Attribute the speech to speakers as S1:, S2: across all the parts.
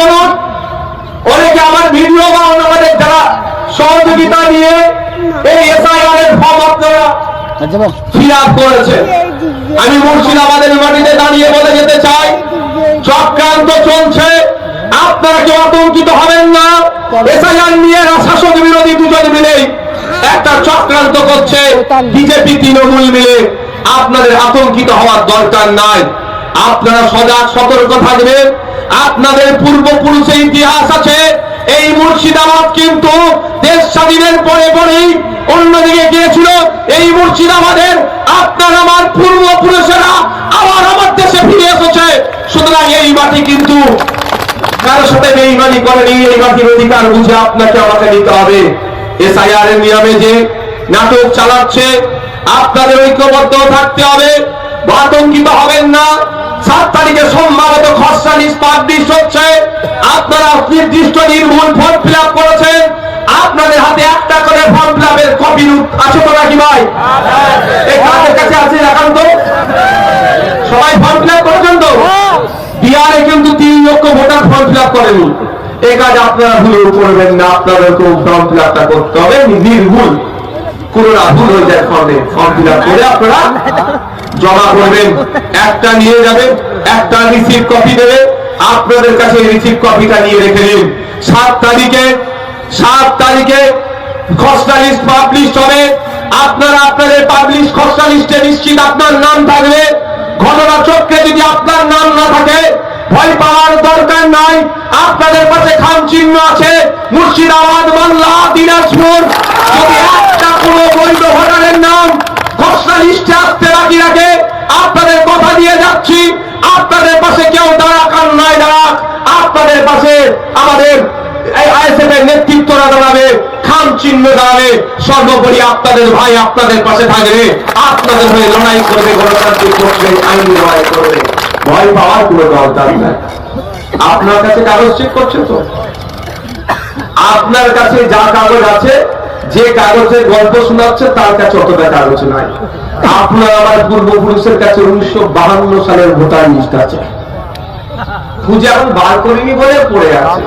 S1: বলুন অনেকে আমার ভিডিও বা আমাদের যারা সহযোগিতা নিয়ে এই এসআইআর এর ফর্ম আপনারা আমি মুর্শিদাবাদের মাটিতে দাঁড়িয়ে বলে যেতে চাই চক্রান্ত চলছে, আপনারা কেউ আতঙ্কিত হবেন না। এসআইআর নিয়ে শাসক বিরোধী দুজন মিলে একটা চক্রান্ত করছে, বিজেপি, তৃণমূল মিলে। আপনাদের আতঙ্কিত হওয়ার দরকার নাই। আপনারা সজাগ, সতর্ক থাকবেন। আপনাদের পূর্বপুরুষের ইতিহাস আছে। এই মুর্শিদাবাদ কিন্তু দেশ স্বাধীনের পরে পরেই অন্যদিকে গিয়েছিল। এই মুর্শিদাবাদের আপনার আমার পূর্বপুরুষেরা আবার আমার দেশে ফিরে এসেছে। সুতরাং এই মাটি কিন্তু কারও সাথে বেইমানি করেনি। এই মাটির অধিকার বুঝে আপনাকে আমাকে নিতে হবে। এসআইআর এর নিয়মে যে নাটক চালাচ্ছে, আপনাদের ঐক্যবদ্ধ থাকতে হবে। আতঙ্কিত হবেন না। পাবলিশ হচ্ছে আপনারা নির্দিষ্ট নির্ভুল ফর্ম ফিল করেছেন। আপনাদের হাতে একটা করে ফর্ম ফিল আপের কপি আছে তো নাকি ভাই? কাছে আছে দেখান তো। সবাই ফর্ম ফিল করেছেন তো? বিহারে কিন্তু তিন লক্ষ ভোটার ফর্ম ফিল এ কাজ আপনারা ভুল করবেন না, আপনাদেরকেও ফর্ম ফিল আপটা করতে হবে। নির্ভুল। ভুল হয়ে যায় ফর্মে ফর্ম ফিল আপ করে আপনারা জমা করবেন। একটা নিয়ে যাবেন, একটা রিসিভ কপি দেবে আপনাদের কাছে রিসিভ কপিটা নিয়ে রেখে দিন। সাত তারিখে সাত তারিখে খসড়া লিস্ট পাবলিশ হবে। আপনারা আপনাদের পাবলিশ খসড়া লিস্টে নিশ্চিত আপনার নাম থাকবে। ঘটনা চক্রে যদি আপনার নাম না থাকে, ভয় পাওয়ার দরকার নাই। আপনাদের কাছে খাম চিহ্ন আছে। মুর্শিদাবাদ বাংলা দিনাজপুর। যদি একটা কোনো বৈধ ভোটারের নাম খসড়া লিস্টে আসতে বাকি রাখে, আপনাদের কথা দিয়ে যাচ্ছি। আপনাদের পাশে কেউ দাঁড়াক নাই দাঁড়াক। আপনাদের পাশে আমাদের এই এর নেতৃত্বরা দাঁড়াবে, খাম চিহ্ন দাঁড়াবে, সর্বোপরি আপনাদের ভাই আপনাদের পাশে থাকবে। আপনাদের হয়ে লড়াই করবে, গণতান্ত্রিক পক্ষে আইনি লড়াই করবে। ভয় পাওয়ার কোনো দরকার নাই। আপনার কাছে কাগজ চেক করছে তো? আপনার কাছে যা কাগজ আছে, যে কাগজের গল্প শোনাচ্ছে, তার কাছে অতটা কাগজ নাই। আপনার আমার পূর্বপুরুষের কাছে উনিশশো সালের ভোটার লিস্ট আছে। খুঁজে এখন বার করিনি বলে পড়ে আছে।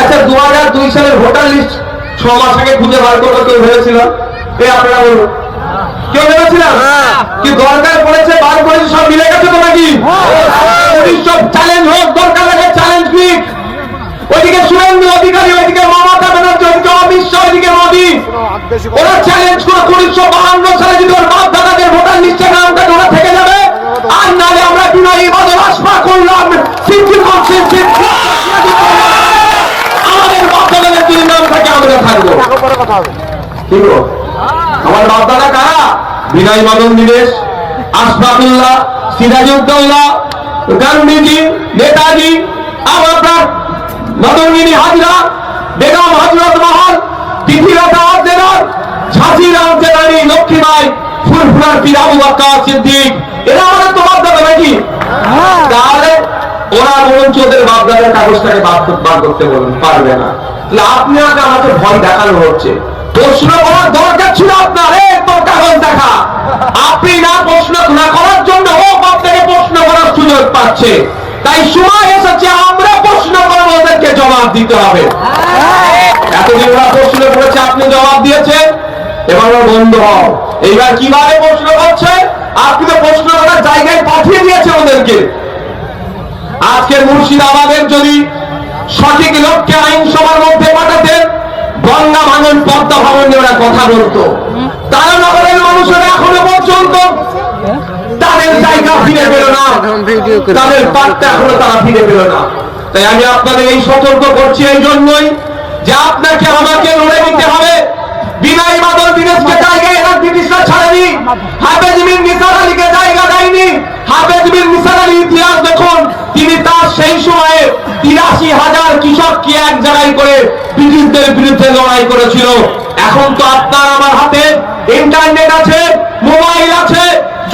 S1: আচ্ছা দু হাজার দুই সালের ভোটার লিস্ট ছ মাস আগে খুঁজে বার করব কেউ ভেবেছিল? এ আপনারা বলুন। কেউ ভেবেছিল? কি দরকার পড়েছে? বার করেছে সব মিলে গেছে তো নাকি? উনিশশো চ্যালেঞ্জ হোক দরকার লাগে চ্যালেঞ্জ পিক ওইদিকে সুরেন্দ্র অধিকারী ওইদিকে মমতা ব্যানার্জি ওইদিকে অমিত শাহ ওইদিকে মোদী। ওরা চ্যালেঞ্জ করে উনিশশো বাহান্ন সালে যদি ওর বাপ দাদাদের ভোটার লিস্টে নামটা ওরা থেকে যাবে আর নালে আমরা বিনয়ী বাদল আশপা করলাম সিদ্ধি করছি সিদ্ধি আমাদের বাপ দাদাদের যদি নাম থাকে আমরা থাকব কি গো? আমার বাপ দাদা কারা? বিনয় মদন দিনেশ আশফাকুল্লাহ সিরাজউদ্দৌলা গান্ধীজি নেতাজি আমার মদনগিনী হাজরা বেগম হজরত মহল পৃথিবীলতা আবদেদার ঝাঁসি রাম জেলানি লক্ষ্মীবাই ফুরফুরার পীর আবু বাক্কা সিদ্দিক। এরা আমাদের তো দাদা নাকি? তাহলে ওরা বরঞ্চ ওদের বাপ দাদার কাগজটাকে বার বার করতে বলুন পারবে না। তাহলে আপনি আগে আমাকে ভয় দেখানো হচ্ছে। প্রশ্ন করার দরকার ছিল আপনার। এ, তোর কাগজ দেখা। আপনি না প্রশ্ন না করার জন্য ও বাপ থেকে প্রশ্ন করার সুযোগ পাচ্ছে। তাই সময় এসেছে, আমরা প্রশ্ন করব, ওদেরকে জবাব দিতে হবে। এতদিন ওরা প্রশ্ন করেছে, আপনি জবাব দিয়েছেন। এবার ওরা বন্ধ হও। এইবার কীভাবে প্রশ্ন করছে? আপনি তো প্রশ্ন করার জায়গায় পাঠিয়ে দিয়েছে ওদেরকে। আজকের মুর্শিদাবাদের যদি সঠিক লক্ষ্যে আইনসভার মধ্যে পাঠাতেন গঙ্গা ভাঙন, পদ্মা ভবন নিয়ে ওরা কথা বলতো। তারা নগরের মানুষেরা এখনও পর্যন্ত তাদের জায়গা ফিরে পেল না। তাদের পাত্তা এখনও তারা ফিরে পেল না। তাই আমি আপনাদের এই সতর্ক করছি এই জন্যই যে আপনাকে আমাকে লড়ে নিতে হবে। বিনয় বাদল দিনেশকে জায়গায় এরা ব্রিটিশরা ছাড়েনি। হাফেজ বিন নিসার আলীকে জায়গা দেয়নি। হাফেজ বিন নিসার আলী ইতিহাস দেখুন, তিনি তার সেই সময়ে তিরাশি হাজার কৃষককে এক জায়গায় করে ব্রিটিশদের বিরুদ্ধে লড়াই করেছিল? এখন তো আপনার আমার হাতে ইন্টারনেট আছে, মোবাইল আছে,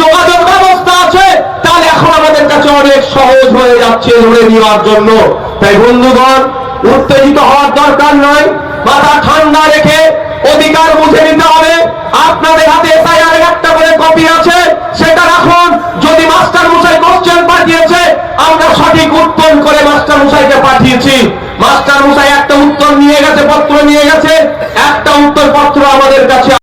S1: যোগাযোগ ব্যবস্থা আছে, তাহলে এখন আমাদের কাছে অনেক সহজ হয়ে যাচ্ছে লড়ে নেওয়ার জন্য। তাই বন্ধুগণ, উত্তেজিত হওয়ার দরকার নয় মাথা ঠান্ডা রেখে অধিকার বুঝে নিতে হবে। আপনাদের হাতে এসআইআর একটা করে কপি